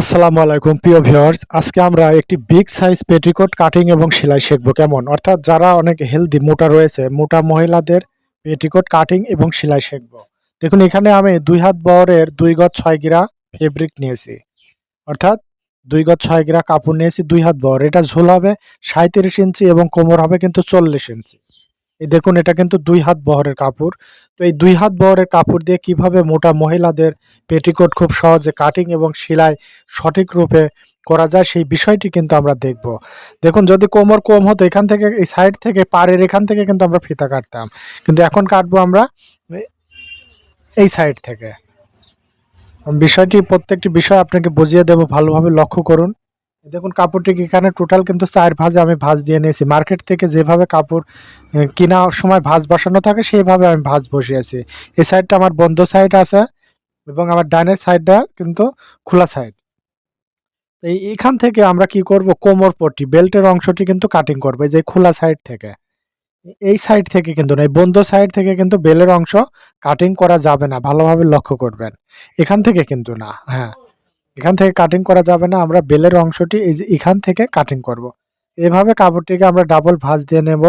আসসালামু আলাইকুম, প্রিয় ভিউয়ার্স। আজকে আমরা একটি বিগ সাইজ পেটিকোট কাটিং এবং সেলাই শিখব কেমন? অর্থাৎ যারা অনেক হেলদি মোটা রয়েছে, মোটা মহিলাদের পেটিকোট কাটিং এবং সেলাই শিখব। দেখুন, এখানে আমি দুই হাত বহরের দুই গজ ছয় গিরা ফেব্রিক নিয়েছি। অর্থাৎ দুই গজ ছয় গিরা কাপড় নিয়েছি, দুই হাত বহর। এটা ঝোল হবে সাঁত্রিশ ইঞ্চি এবং কোমর হবে কিন্তু চল্লিশ ইঞ্চি। এই দেখুন, এটা কিন্তু দুই হাত বহরের কাপড়। তো এই দুই হাত বহরের কাপড় দিয়ে কীভাবে মোটা মহিলাদের পেটিকোট খুব সহজে কাটিং এবং সেলাই সঠিক রূপে করা যায়, সেই বিষয়টি কিন্তু আমরা দেখব। দেখুন, যদি কোমর কম হতো, এখান থেকে, এই সাইড থেকে, পাড়ের এখান থেকে কিন্তু আমরা ফিতা কাটতাম। কিন্তু এখন কাটবো আমরা এই সাইড থেকে। বিষয়টি, প্রত্যেকটি বিষয় আপনাকে বুঝিয়ে দেবো, ভালোভাবে লক্ষ্য করুন। দেখুন কাপড়টি এখানে টোটাল কিন্তু চার ভাজে আমি ভাঁজ দিয়ে নিয়েছি। মার্কেট থেকে যেভাবে কাপড় এ, কেনার সময় ভাঁজ বসানো থাকে সেইভাবে আমি ভাঁজ বসিয়েছি এই সাইডটা আমার বন্ধ সাইড আছে এবং আমার ডানের সাইডটা কিন্তু খোলা সাইড এই এখান থেকে আমরা কি করব? কোমর পট্টি বেল্টের অংশটি কিন্তু কাটিং করব যে খোলা সাইড থেকে। এই সাইড থেকে কিন্তু না এই বন্ধ সাইড থেকে কিন্তু বেলের অংশ কাটিং করা যাবে না ভালোভাবে লক্ষ্য করবেন। এখান থেকে কিন্তু না হ্যাঁ। এখান থেকে কাটিং করা যাবে না, আমরা বেলের অংশটি এখান থেকে কাটিং করব। এভাবে কাপড়টিকে আমরা ডাবল ভাঁজ দিয়ে নেব।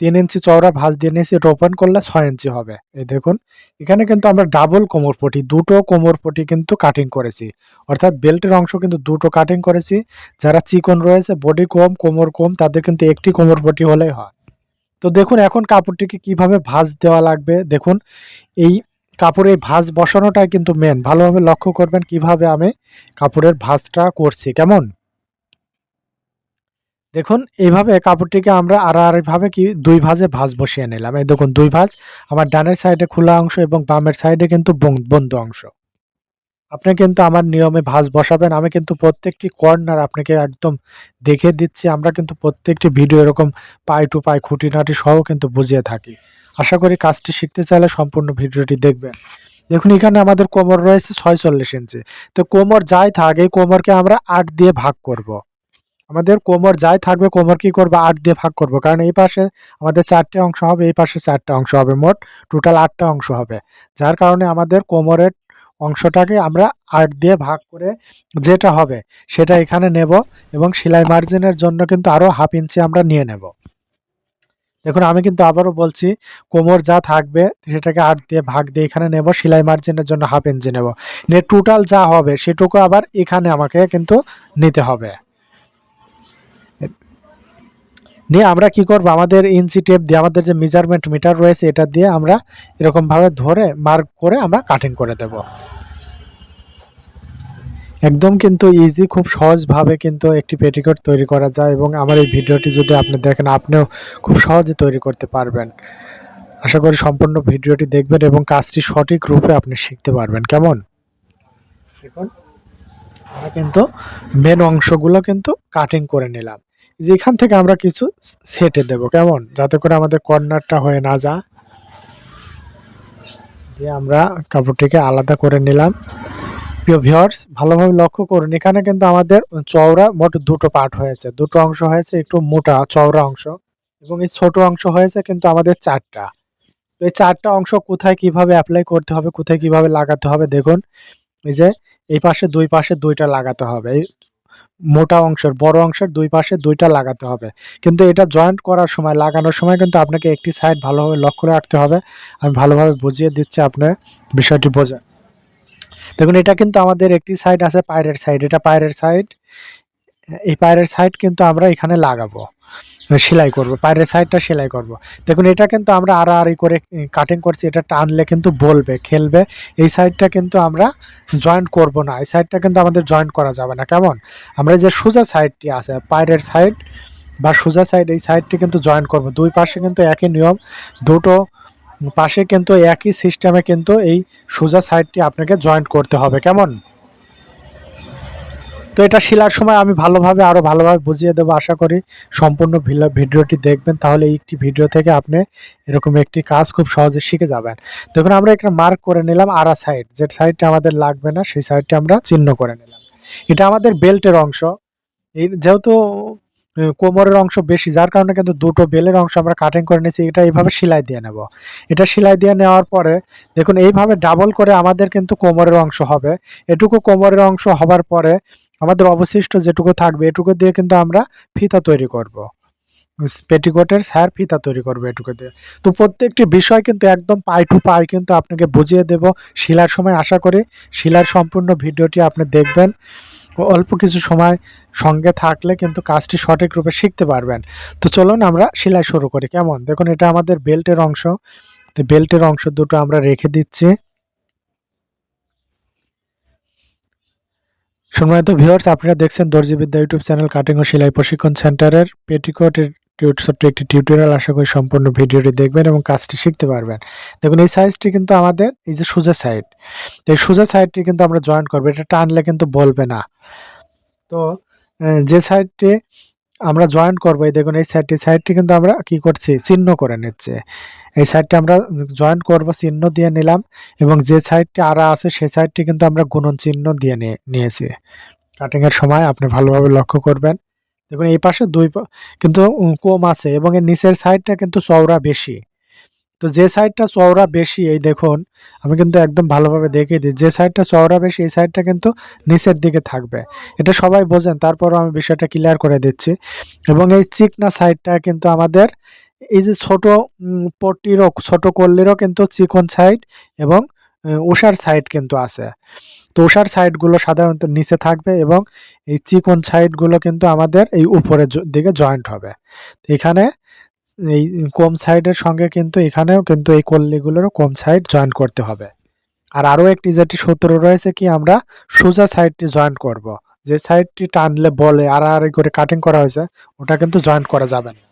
তিন ইঞ্চি চওড়া ভাঁজ দিয়ে নিয়েছি, এটা ওপেন করলে ছয় ইঞ্চি হবে। এই দেখুন, এখানে কিন্তু আমরা ডাবল কোমর পটি, দুটো কোমর পটি কিন্তু কাটিং করেছি। অর্থাৎ বেল্টের অংশ কিন্তু দুটো কাটিং করেছি। যারা চিকন রয়েছে বডি কম, কোমর কম, তাদের কিন্তু একটি কোমর পটি হলেই হয়। তো দেখুন, এখন কাপড়টিকে কীভাবে ভাঁজ দেওয়া লাগবে? দেখুন, এই কাপড়ের ভাঁজ বসানোটাই কিন্তু মেন ভালোভাবে লক্ষ্য করবেন কীভাবে আমি কাপড়ের ভাঁজটা করছি। কেমন? দেখুন, এইভাবে কাপড়টিকে আমরা আর আড়াআড়িভাবে কি দুই ভাঁজে ভাঁজ বসিয়ে নিলাম। এই দেখুন, দুই ভাঁজ। আমার ডানের সাইডে খোলা অংশ এবং বামের সাইডে কিন্তু বন- বন্ধ অংশ। আপনি কিন্তু আমার নিয়মে ভাঁজ বসাবেন। আমি কিন্তু প্রত্যেকটি কর্নার আপনাকে একদম দেখে দিচ্ছি। আমরা কিন্তু প্রত্যেকটি ভিডিও এরকম পাই টু পাই খুঁটিনাটি সহ কিন্তু বুঝিয়ে থাকি। আশা করি কাজটি শিখতে চাইলে সম্পূর্ণ ভিডিওটি দেখবেন। দেখুন, এখানে আমাদের কোমর রয়েছে ছয়চল্লিশ ইঞ্চি। তো কোমর যাই থাক, এই কোমরকে আমরা আট দিয়ে ভাগ করব। আমাদের কোমর যাই থাকবে, কোমর কি করব? আট দিয়ে ভাগ করব। কারণ এই পাশে আমাদের চারটে অংশ হবে, এই পাশে চারটে অংশ হবে, মোট টোটাল আটটা অংশ হবে। যার কারণে আমাদের কোমরের অংশটাকে আমরা আট দিয়ে ভাগ করে যেটা হবে, সেটা এখানে নেব এবং সেলাই মার্জিনের জন্য কিন্তু আরও হাফ ইঞ্চি আমরা নিয়ে নেব। দেখুন, আমি কিন্তু আবারও বলছি, কোমর যা থাকবে সেটাকে আট দিয়ে ভাগ দিয়ে এখানে নেব, সেলাই মার্জিনের জন্য হাফ ইঞ্চি নেব। নিয়ে টোটাল যা হবে সেটুকু আবার এখানে আমাকে কিন্তু নিতে হবে। নিয়ে আমরা কি করব? আমাদের ইঞ্চি টেপ দিয়ে, আমাদের যে মেজারমেন্ট মিটার রয়েছে, এটা দিয়ে আমরা এরকমভাবে ধরে মার্ক করে আমরা কাটিং করে দেব। একদম কিন্তু ইজি খুব সহজভাবে কিন্তু একটি পেটিকোট তৈরি করা যায় এবং আমার এই ভিডিওটি যদি আপনি দেখেন, আপনিও খুব সহজে তৈরি করতে পারবেন। আশা করি সম্পূর্ণ ভিডিওটি দেখবেন এবং কাজটি সঠিক রূপে আপনি শিখতে পারবেন। কেমন? দেখুন, আমরা কিন্তু মেন অংশগুলো কিন্তু কাটিং করে নিলাম। যেখান থেকে আমরা কিছু সেটে দেব। কেমন? যাতে করে আমাদের কর্নারটা হয়ে না যা দিয়ে আমরা কাপড়টিকে আলাদা করে নিলাম। ভিউয়ার্স ভালোভাবে লক্ষ্য করুন, এখানে কিন্তু আমাদের চওড়া মোট দুটো পার্ট হয়েছে। দুটো অংশ হয়েছে একটু মোটা চওড়া অংশ এবং এই ছোট অংশ হয়েছে কিন্তু আমাদের চারটা। তো এই চারটা অংশ কোথায় কীভাবে অ্যাপ্লাই করতে হবে, কোথায় কীভাবে লাগাতে হবে, দেখুন। এই যে, এই পাশে দুই পাশে দুইটা লাগাতে হবে। এই মোটা অংশের, বড় অংশের দুই পাশে দুইটা লাগাতে হবে। কিন্তু এটা জয়েন্ট করার সময়, লাগানোর সময় কিন্তু আপনাকে একটি সাইড ভালোভাবে লক্ষ্য রাখতে হবে। আমি ভালোভাবে বুঝিয়ে দিচ্ছি আপনার বিষয়টি বোঝা দেখুন, এটা কিন্তু আমাদের একটি সাইড আছে পায়ের সাইড এটা পায়ের সাইড এই পায়ের সাইড কিন্তু আমরা এখানে লাগাবো, সেলাই করব পায়ের সাইডটা সেলাই করব। দেখুন, এটা কিন্তু আমরা আড়াআড়ি করে কাটিং করছি, এটা টানলে কিন্তু বলবে, খেলবে। এই সাইডটা কিন্তু আমরা জয়েন্ট করব না, এই সাইডটা কিন্তু আমাদের জয়েন্ট করা যাবে না। কেমন? আমরা যে সোজা সাইডটি আছে পায়ের সাইড বা সোজা সাইড এই সাইডটি কিন্তু জয়েন্ট করব। দুই পাশে কিন্তু একই নিয়ম, দুটো পাশে কিন্তু একই সিস্টেমে কিন্তু এই সোজা সাইডটি আপনাকে জয়েন্ট করতে হবে, কেমন? তো এটা শিলার সময় আমি ভালোভাবে আরও ভালোভাবে বুঝিয়ে দেবো, আশা করি সম্পূর্ণ ভিডিওটি দেখবেন, তাহলে একটি ভিডিও থেকে আপনি এরকম একটি কাজ খুব সহজে শিখে যাবেন। দেখুন, আমরা এখানে মার্ক করে নিলাম আরা সাইড যে সাইডটা আমাদের লাগবে না, সেই সাইডটি আমরা চিহ্ন করে নিলাম। এটা আমাদের বেল্টের অংশ। এই যেহেতু কোমরের অংশ বেশি, যার কারণে কিন্তু দুটো বেলের অংশ আমরা কাটিং করে নিয়েছি, এটা এইভাবে সেলাই দিয়ে নেব। এটা সেলাই দিয়ে নেওয়ার পরে দেখুন, এইভাবে ডাবল করে আমাদের কিন্তু কোমরের অংশ হবে। এটুকু কোমরের অংশ হবার পরে আমাদের অবশিষ্ট যেটুকু থাকবে, এটুকু দিয়ে কিন্তু আমরা ফিতা তৈরি করব। পেটিকোটের স্যার ফিতা তৈরি করবে এটুকু দিয়ে। তো প্রত্যেকটি বিষয় কিন্তু একদম পাই টু পাই কিন্তু আপনাকে বুঝিয়ে দেব। শিলার সময় আশা করি শিলার সম্পূর্ণ ভিডিওটি আপনি দেখবেন। অল্প কিছু সময় সঙ্গে থাকলে কিন্তু কাজটি সঠিক রূপে শিখতে পারবেন। তো চলুন আমরা সেলাই শুরু করি। কেমন? দেখুন, এটা আমাদের বেল্টের অংশ। তো বেল্টের অংশ দুটো আমরা রেখে দিচ্ছি। সম্মানিত ভিউয়ার্স আপনারা দেখছেন দর্জিবিদ্যা ইউটিউব চ্যানেল কাটিং ও সেলাই প্রশিক্ষণ সেন্টারের পেটিকোটের টিউ- ছোট্ট একটি টিউটোরিয়াল আশা করি সম্পূর্ণ ভিডিওটি দেখবেন এবং কাজটি শিখতে পারবেন। দেখুন, এই সাইজটি কিন্তু আমাদের এই যে সোজা সাইড এই সোজা সাইডটি কিন্তু আমরা জয়েন করব। এটা টানলে কিন্তু বলবে না। তো যে সাইডটি আমরা জয়েন করব, এই দেখুন, এই সাইডটি সাইডটি কিন্তু আমরা কি করছি? চিহ্ন করে নিচ্ছে। এই সাইডটি আমরা জয়েন করব, চিহ্ন দিয়ে নিলাম এবং যে সাইডটি আড়া আছে সেই সাইডটি কিন্তু আমরা গুণন চিহ্ন দিয়ে নিয়ে নিয়েছি। কাটিং এর সময় আপনি ভালোভাবে লক্ষ্য করবেন। দেখুন, এই পাশে দুই কিন্তু কম আছে এবং এর নিচের সাইডটা কিন্তু চওড়া বেশি। তো যে সাইডটা চওড়া বেশি, এই দেখুন, আমি কিন্তু একদম ভালোভাবে দেখিয়ে দিই, যে সাইডটা চওড়া বেশি, এই সাইডটা কিন্তু নিচের দিকে থাকবে। এটা সবাই বোঝেন, তারপরও আমি বিষয়টা ক্লিয়ার করে দিচ্ছি। এবং এই চিকনা সাইডটা কিন্তু আমাদের, এই যে ছোট পট্টিরও, ছোট কল্লিরও কিন্তু চিকন সাইড এবং উষার সাইড কিন্তু আছে। তো উষার সাইডগুলো সাধারণত নিচে থাকবে এবং এই চিকন সাইডগুলো কিন্তু আমাদের এই উপরের দিকে জয়েন্ট হবে। এখানে এই কম সাইডের সঙ্গে কিন্তু এখানেও কিন্তু এই কল্লিগুলোরও কম সাইড জয়েন্ট করতে হবে। আর আরও একটি যেটি সূত্র রয়েছে কি, আমরা সোজা সাইডটি জয়েন্ট করব। যে সাইডটি টানলে বলে, আড়াআড়ি করে কাটিং করা হয়েছে, ওটা কিন্তু জয়েন্ট করা যাবে না।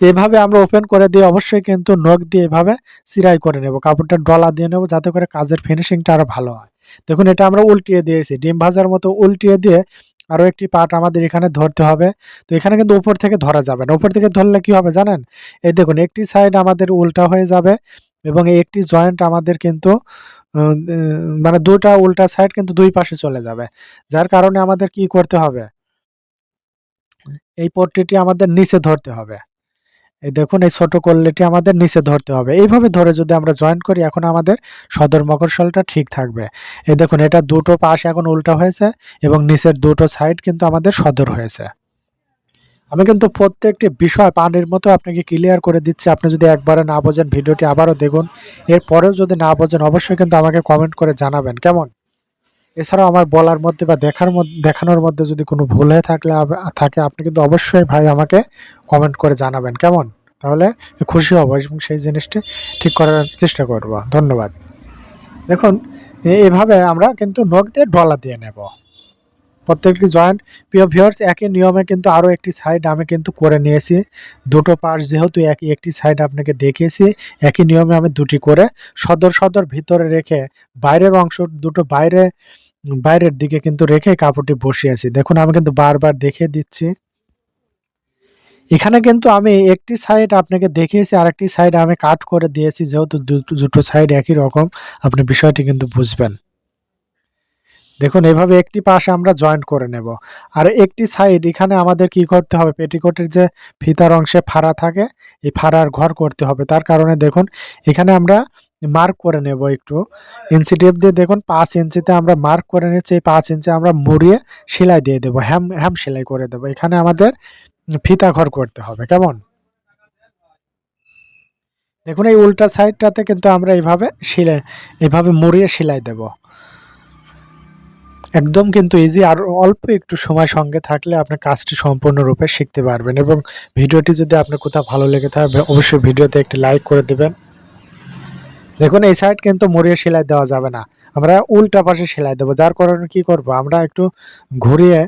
এভাবে আমরা ওপেন করে দিয়ে অবশ্যই কিন্তু নখ দিয়ে এভাবে সিরাই করে নেব। কাপড়টা ডলা দিয়ে নেব যাতে করে কাজের ফিনিশিংটা আরও ভালো হয়। দেখুন, এটা আমরা উল্টিয়ে দিয়েছি। ডিম ভাজার মতো উল্টিয়ে দিয়ে আরও একটি পার্ট আমাদের এখানে ধরতে হবে। তো এখানে কিন্তু উপর থেকে ধরা যাবে না। উপর থেকে ধরলে কি হবে জানেন? এই দেখুন, একটি সাইড আমাদের উল্টা হয়ে যাবে এবং একটি জয়েন্ট আমাদের কিন্তু মানে দুটা উল্টা সাইড কিন্তু দুই পাশে চলে যাবে। যার কারণে আমাদের কি করতে হবে? এই পট্টিটি আমাদের নিচে ধরতে হবে। এই দেখুন, এই ছোট কল্লিটি আমাদের নিচে ধরতে হবে। এইভাবে ধরে যদি আমরা জয়েন করি, এখন আমাদের সদর মকরশলটা ঠিক থাকবে। এই দেখুন, এটা দুটো পাশ এখন উল্টা হয়েছে এবং নিচের দুটো সাইড কিন্তু আমাদের সদর হয়েছে। আমি কিন্তু প্রত্যেকটি বিষয় পানির মতো আপনাকে ক্লিয়ার করে দিচ্ছি। আপনি যদি একবারে না বোঝেন, ভিডিওটি আবারও দেখুন। এরপরেও যদি না বোঝেন, অবশ্যই কিন্তু আমাকে কমেন্ট করে জানাবেন। কেমন? এছাড়াও আমার বলার মধ্যে বা দেখার মধ্যে দেখানোর মধ্যে যদি কোনো ভুল হয়ে থাকলে থাকে, আপনি কিন্তু অবশ্যই ভাই আমাকে কমেন্ট করে জানাবেন। কেমন? তাহলে খুশি হব এবং সেই জিনিসটি ঠিক করার চেষ্টা করব। ধন্যবাদ। দেখুন এভাবে আমরা কিন্তু নখ দিয়ে ডলা দিয়ে নেব। প্রত্যেকটি জয়েন্ট প্রিয় ভিউয়ার্স একই নিয়মে কিন্তু আরও একটি সাইড আমি কিন্তু করে নিয়েছি। দুটো পার্ট যেহেতু একই, একটি সাইড আপনাকে দেখিয়েছি, একই নিয়মে আমি দুটি করে সদর সদর ভিতরে রেখে বাইরের অংশ, দুটো বাইরে, বাইরের দিকে কিন্তু রেখে কাপড়টি বসিয়েছি। দেখুন, আমি কিন্তু বারবার দেখিয়ে দিচ্ছি। এখানে কিন্তু আমি একটি সাইড আপনাকে দেখিয়েছি, আরেকটি সাইড আমি কাট করে দিয়েছি, যেহেতু দুটো সাইড একই রকম। আপনি বিষয়টি কিন্তু বুঝবেন। দেখুন, এভাবে একটি পাশ আমরা জয়েন্ট করে নেব। আর একটি সাইড এখানে আমাদের কি করতে হবে? পেটিকোটের যে ফিতার অংশে ফাড়া থাকে, এই ফাড়ার ঘর করতে হবে। তার কারণে দেখুন, এখানে আমরা মার্ক করে নেব একটু। ইঞ্চি টেপ দিয়ে দেখুন, পাঁচ ইঞ্চিতে আমরা মার্ক করে নিচ্ছি। এই পাঁচ ইঞ্চি আমরা মুড়িয়ে সেলাই দিয়ে দেবো, হ্যাম হ্যাম সেলাই করে দেবো। এখানে আমাদের ফিতা ঘর করতে হবে, কেমন? দেখুন, এই উল্টা সাইডটাতে কিন্তু আমরা এইভাবে সেলাই এইভাবে মুড়িয়ে সেলাই দেব। একদম কিন্তু ইজি আর অল্প একটু সময় সঙ্গে থাকলে আপনি কাজটি সম্পূর্ণরূপে শিখতে পারবেন এবং ভিডিওটি যদি আপনার কোথাও ভালো লেগে থাকে অবশ্যই ভিডিওতে একটি লাইক করে দেবেন। দেখুন, এই সাইড কিন্তু মুড়িয়ে সেলাই দেওয়া যাবে না। আমরা উল্টা পাশে সেলাই দেবো। যার কারণে কি করব? আমরা একটু ঘুরিয়ে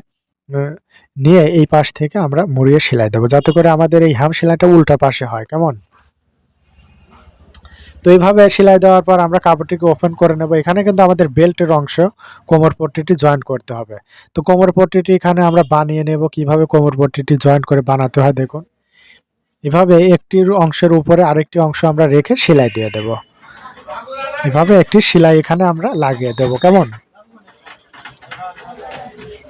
নিয়ে এই পাশ থেকে আমরা মুড়িয়ে সেলাই দেবো। যাতে করে আমাদের এই হাম সেলাইটা উল্টা পাশে হয়। কেমন? তো এইভাবে সেলাই দেওয়ার পর আমরা কাপড়টিকে ওপেন করে নেব। এখানে কিন্তু আমাদের বেল্টের অংশ কোমর পট্টিটি জয়েন্ট করতে হবে। তো কোমর পট্টিটি এখানে আমরা বানিয়ে নেব। কীভাবে কোমর পট্টিটি জয়েন্ট করে বানাতে হয় দেখুন। এভাবে একটির অংশের উপরে আরেকটি অংশ আমরা রেখে সেলাই দিয়ে দেব। এভাবে একটি সেলাই এখানে আমরা লাগিয়ে দেব। কেমন?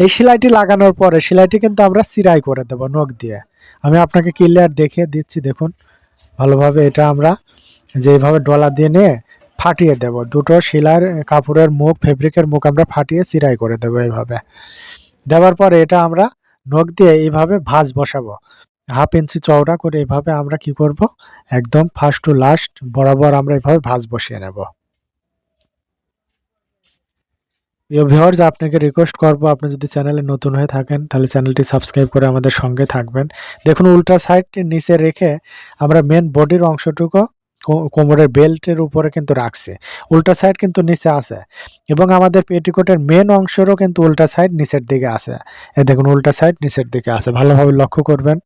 এই সেলাইটি লাগানোর পরে সেলাইটি কিন্তু আমরা সিরাই করে দেব নখ দিয়ে। আমি আপনাকে ক্লিয়ার দেখিয়ে দিচ্ছি। দেখুন, ভালোভাবে এটা আমরা যেভাবে ডলা দিয়ে নিয়ে ফাটিয়ে দেব। দুটো সেলাইয়ের কাপড়ের মুখ ফেব্রিকের মুখ আমরা ফাটিয়ে সিরাই করে দেবো এইভাবে। দেওয়ার পরে এটা আমরা নখ দিয়ে এইভাবে ভাঁজ বসাবো। হাফ ইঞ্চি চওড়া করে এইভাবে আমরা কি করব? একদম ফার্স্ট টু লাস্ট বরাবর আমরা এইভাবে ভাঁজ বসিয়ে নেব। ভিউয়ার্স আপনাকে রিকোয়েস্ট করব, আপনি যদি চ্যানেলে নতুন হয়ে থাকেন, তাহলে চ্যানেলটি সাবস্ক্রাইব করে আমাদের সঙ্গে থাকবেন। দেখুন উল্টা সাইডটি নিচে রেখে আমরা মেন বডির অংশটুকু কোমরের বেল্টের উপরে কিন্তু রাখছে। উল্টা সাইড কিন্তু নিচে আছে এবং আমাদের পেটিকোটের মেন অংশেরও কিন্তু উল্টা সাইড নিচের দিকে আছে। এ দেখুন, উল্টা সাইড নিচের দিকে আছে। ভালোভাবে লক্ষ্য করবেন।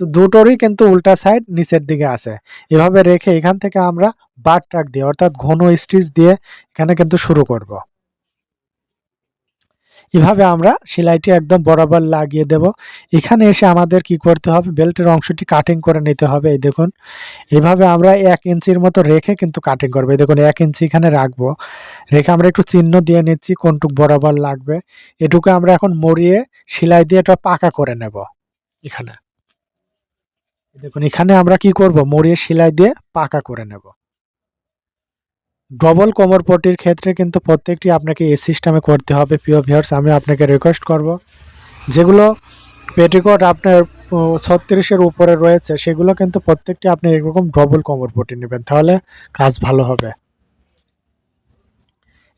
তো দুটোরই কিন্তু উল্টা সাইড নিচের দিকে আছে। এভাবে রেখে এখান থেকে আমরা বাট ট্রাক দিয়ে, অর্থাৎ ঘন স্টিচ দিয়ে এখানে কিন্তু শুরু করব। এভাবে আমরা সেলাইটি একদম বরাবর লাগিয়ে দেব। এখানে এসে আমাদের কি করতে হবে? বেল্টের অংশটি কাটিং করে নিতে হবে, এই দেখুন। এভাবে আমরা এক ইঞ্চির মতো রেখে কিন্তু কাটিং করব। এই দেখুন, এক ইঞ্চি এখানে রাখব। রেখে আমরা একটু চিহ্ন দিয়ে নিচ্ছি কোনটুক বরাবর লাগবে। এটুকু আমরা এখন মরিয়ে সেলাই দিয়ে এটা পাকা করে নেব এখানে। দেখুন, এখানে আমরা কি করব? মরিয়ে সেলাই দিয়ে পাকা করে নেব। ডবল কোমর পটির ক্ষেত্রে কিন্তু প্রত্যেকটি আপনাকে এই সিস্টেমে করতে হবে। প্রিয় ভিউয়ার্স আমি আপনাকে রিকোয়েস্ট করব, যেগুলো পেটিকোট আপনার ছত্রিশের উপরে রয়েছে, সেগুলো কিন্তু প্রত্যেকটি আপনি এরকম ডবল কোমর পটি নেবেন, তাহলে কাজ ভালো হবে।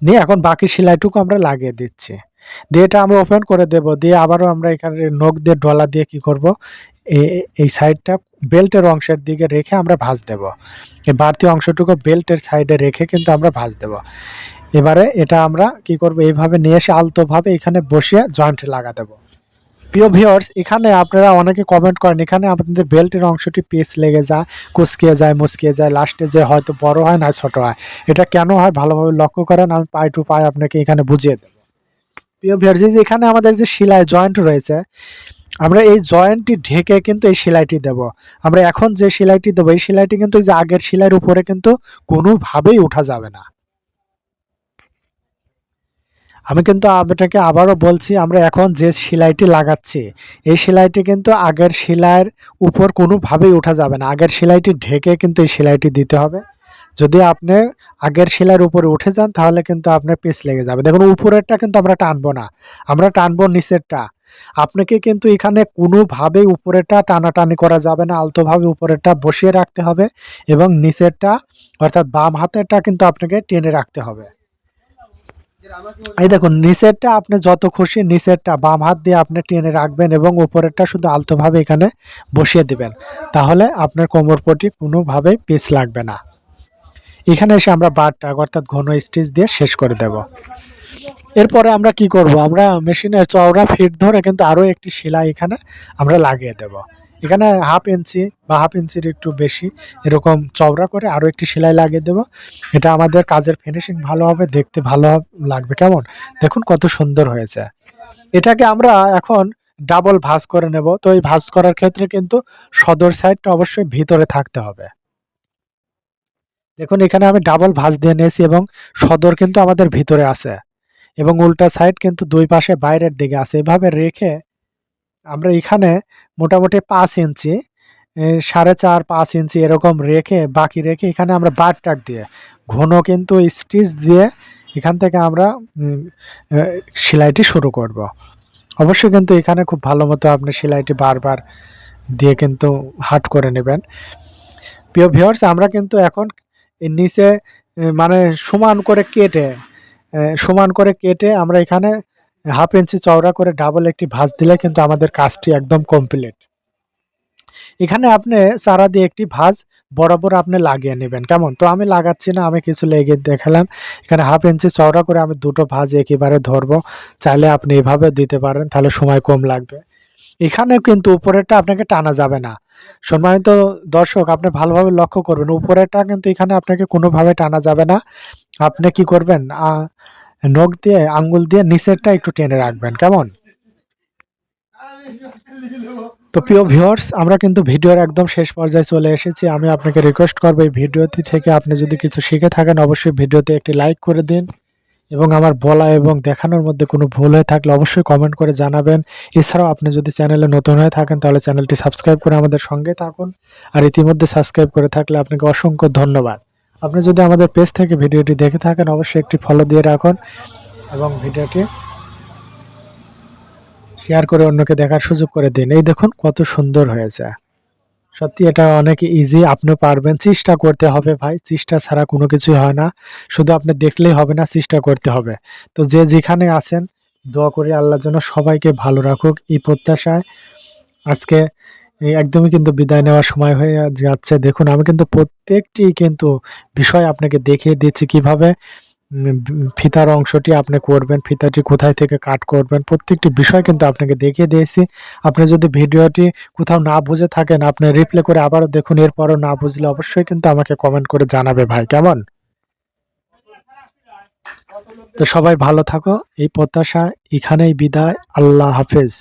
নিয়ে এখন বাকি সেলাইটুকু আমরা লাগিয়ে দিচ্ছি। দিয়ে এটা আমরা ওপেন করে দেব, দিয়ে আবারও আমরা এখানে নখ দিয়ে ডলা দিয়ে কি করব? এই সাইডটা বেল্টের অংশের দিকে রেখে আমরা ভাঁজ দেব। এই বাড়তি অংশটুকু বেল্টের সাইডে রেখে কিন্তু আমরা ভাঁজ দেব। এবারে এটা আমরা কি করব, এইভাবে নিয়ে এসে আলতোভাবে এখানে বসিয়ে জয়েন্ট লাগা দেব। প্রিয় ভিউয়ার্স এখানে আপনারা অনেকে কমেন্ট করেন, এখানে আপনাদের বেল্টের অংশটি পিস লেগে যায়, কুচকিয়ে যায়, মুচকিয়ে যায় লাস্টে যে হয়তো বড় হয় না, ছোট হয়। এটা কেন হয় ভালোভাবে লক্ষ্য করেন, আমি পাই টু পাই আপনাকে এখানে বুঝিয়ে দেব। প্রিয় যে এখানে আমাদের যে সেলাই জয়েন্ট রয়েছে আমরা এই জয়েন্টটি ঢেকে কিন্তু এই সেলাইটি দেব। আমরা এখন যে সেলাইটি দেবো, এই সেলাইটি কিন্তু এই যে আগের সেলাইয়ের উপরে কিন্তু কোনোভাবেই ওঠা যাবে না। আমি কিন্তু আপনাকে আবারও বলছি, আমরা এখন যে সেলাইটি লাগাচ্ছি, এই সেলাইটি কিন্তু আগের সেলাইয়ের উপর কোনোভাবেই ওঠা যাবে না। আগের সেলাইটি ঢেকে কিন্তু এই সেলাইটি দিতে হবে। যদি আপনি আগের শিলার উপরে উঠে যান, তাহলে কিন্তু আপনার পিস লেগে যাবে। দেখুন, উপরেরটা কিন্তু আমরা টানবো না। আমরা টানবো নিচেরটা। আপনাকে কিন্তু এখানে কোনোভাবেই উপরেরটা টানাটানি করা যাবে না। আলতোভাবে উপরেরটা বসিয়ে রাখতে হবে এবং নিচেরটা, অর্থাৎ বাম হাতেরটা কিন্তু আপনাকে টেনে রাখতে হবে। এই দেখুন, নিচেরটা আপনি যত খুশি নিচেরটা, বাম হাত দিয়ে আপনি টেনে রাখবেন এবং উপরেরটা শুধু আলতোভাবে এখানে বসিয়ে দিবেন। তাহলে আপনার কোমরপটি কোনোভাবেই পিস লাগবে না। এখানে এসে আমরা বারটা, অর্থাৎ ঘন স্টিচ দিয়ে শেষ করে দেব। এরপরে আমরা কি করব? আমরা মেশিনের চওড়া ফিট ধরে কিন্তু আরও একটি সেলাই এখানে আমরা লাগিয়ে দেব। এখানে হাফ ইঞ্চি বা হাফ ইঞ্চির একটু বেশি এরকম চওড়া করে আরও একটি সেলাই লাগিয়ে দেব। এটা আমাদের কাজের ফিনিশিং ভালো হবে, দেখতে ভালো লাগবে। কেমন? দেখুন কত সুন্দর হয়েছে। এটাকে আমরা এখন ডাবল ভাঁজ করে নেব। তো এই ভাঁজ করার ক্ষেত্রে কিন্তু সদর সাইডটা অবশ্যই ভিতরে থাকতে হবে। দেখুন, এখানে আমি ডাবল ভাঁজ দিয়ে নিয়েছি এবং সদর কিন্তু আমাদের ভিতরে আছে এবং উল্টা সাইড কিন্তু দুই পাশে বাইরের দিকে আছে এভাবে রেখে আমরা এখানে মোটামুটি পাঁচ ইঞ্চি সাড়ে চার, পাঁচ ইঞ্চি এরকম রেখে, বাকি রেখে এখানে আমরা বার টাক দিয়ে, ঘন কিন্তু স্টিচ দিয়ে এখান থেকে আমরা সেলাইটি শুরু করব। অবশ্যই কিন্তু এখানে খুব ভালো মতো আপনি সেলাইটি বারবার দিয়ে কিন্তু হাট করে নেবেন প্রিয় ভিউয়ার্স আমরা কিন্তু এখন নিচে মানে সমান করে কেটে সমান করে কেটে আমরা এখানে হাফ ইঞ্চি চওড়া করে ডাবল একটি ভাঁজ দিলে কিন্তু আমাদের কাজটি একদম কমপ্লিট এখানে আপনি চারা দিয়ে একটি ভাঁজ বরাবর আপনি লাগিয়ে নেবেন। কেমন? তো আমি লাগাচ্ছি না, আমি কিছু লেগে দেখালাম। এখানে হাফ ইঞ্চি চওড়া করে আমি দুটো ভাঁজ একেবারে ধরবো। চাইলে আপনি এভাবে দিতে পারেন, তাহলে সময় কম লাগবে। এখানে কিন্তু উপরেরটা আপনাকে টানা যাবে না। সম্মানিত দর্শক, আপনি ভালোভাবে লক্ষ্য করবেন, উপরেরটা কিন্তু এখানে আপনাকে কোনোভাবে টানা যাবে না। আপনি কি করবেন? নখ দিয়ে, আঙ্গুল দিয়ে নিচেরটা একটু টেনে রাখবেন, কেমন? তো প্রিয় ভিউয়ার্স আমরা কিন্তু ভিডিওর একদম শেষ পর্যায়ে চলে এসেছি। আমি আপনাকে রিকোয়েস্ট করব এই ভিডিওটি থেকে আপনি যদি কিছু শিখে থাকেন, অবশ্যই ভিডিওতে একটি লাইক করে দিন। এবং আমার বলা এবং দেখানোর মধ্যে কোনো ভুল হয়ে থাকলে অবশ্যই কমেন্ট করে জানাবেন। এছাড়াও আপনি যদি চ্যানেলে নতুন হয়ে থাকেন, তাহলে চ্যানেলটি সাবস্ক্রাইব করে আমাদের সঙ্গে থাকুন। আর ইতিমধ্যে সাবস্ক্রাইব করে থাকলে আপনাকে অসংখ্য ধন্যবাদ। আপনি যদি আমাদের পেজ থেকে ভিডিওটি দেখে থাকেন, অবশ্যই একটি ফলো দিয়ে রাখুন এবং ভিডিওটি শেয়ার করে অন্যকে দেখার সুযোগ করে দিন। এই দেখুন কত সুন্দর হয়েছে। সত্যি এটা অনেক ইজি আপনিও পারবেন। চেষ্টা করতে হবে ভাই, চেষ্টা ছাড়া কোনো কিছুই হয় না। শুধু আপনি দেখলেই হবে না, চেষ্টা করতে হবে। তো যে যেখানে আছেন, দোয়া করি আল্লাহ যেন সবাইকে ভালো রাখুক এই প্রত্যাশায়। আজকে একদমই কিন্তু বিদায় নেওয়ার সময় হয়ে যাচ্ছে। দেখুন, আমি কিন্তু প্রত্যেকটি কিন্তু বিষয় আপনাকে দেখিয়ে দিচ্ছি কীভাবে ফিতার অংশটি আপনি করবেন, ফিতাটি কোথায় থেকে কাট করবেন, প্রত্যেকটি বিষয় কিন্তু আপনাকে দেখিয়ে দিয়েছি। আপনি যদি ভিডিওটি কোথাও না বুঝে থাকেন, আপনি রিপ্লে করে আবারও দেখুন, এরপরও না বুঝলে অবশ্যই কিন্তু আমাকে কমেন্ট করে জানাবে ভাই, কেমন? তো সবাই ভালো থাকো, এই প্রত্যাশা, এখানেই বিদায়, আল্লাহ হাফেজ।